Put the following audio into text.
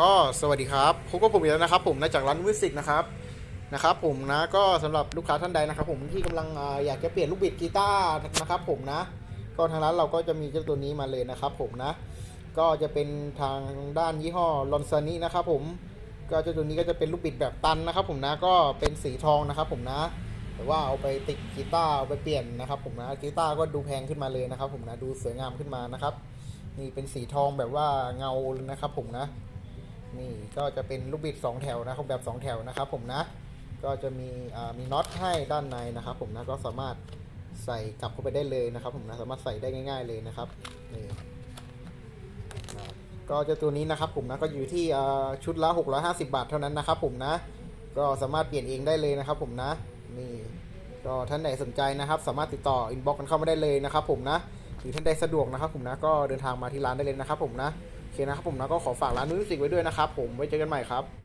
ก็สวัสดีครับพบกับผมอีกแล้วนะครับ ผมนะจากร้านมิสิกนะครับนะครับ ผมนะก็สำหรับลูกค้าท่านใดนะครับ ผมที่กำลังอยากจะเปลี่ยนลูกบิดกีตาร์นะครับ ผมนะ ก็ทางร้านเราก็จะมีเจ้าตัวนี้มาเลยนะครับ ผมนะ ก็จะเป็นทางด้านยี่ห้อลอนซานินะครับ ผมก็เจ้าตัวนี้ก็จะเป็นลูกบิดแบบตันนะครับ ผมนะก็เป็นสีทองนะครับ ผมนะแต่ว่าเอาไปติดกีตาร์เอาไปเปลี่ยนนะครับ ผมนะกีตาร์ก็ดูแพงขึ้นมาเลยนะครับ ผมนะดูสวยงามขึ้นมานะครับนี่เป็นสีทองแบบว่าเงาเลยนะครับ ผมนะ นี่ก็จะเป็นลูกบิด 2 แถวนะครับแบบ 2 แถวนะครับผมนะ ก็จะมีอ่ามีน็อตให้ด้านในนะครับผมนะก็สามารถใส่กลับเข้าไปได้เลยนะครับ ผมนะสามารถใส่ได้ง่าย ๆเลยนะครับนี่ก็จะตัวนี้นะครับผมนะก็อยู่ที่อ่าชุดละ 650 บาทเท่านั้นนะครับผมนะ ก็สามารถเปลี่ยนเองได้เลยนะครับผมนะนี่ก็ท่านไหนสนใจนะครับ สามารถติดต่ออินบ็อกกันเข้ามาได้เลยนะครับผมนะหรือท่านใดสะดวกนะครับผมนะก็เดินทางมาที่ร้านได้เลยนะครับผมนะ เคนะครับผมนะก็ขอฝากร้านมิวสิกไว้ด้วยนะครับผมไว้เจอกันใหม่ครับ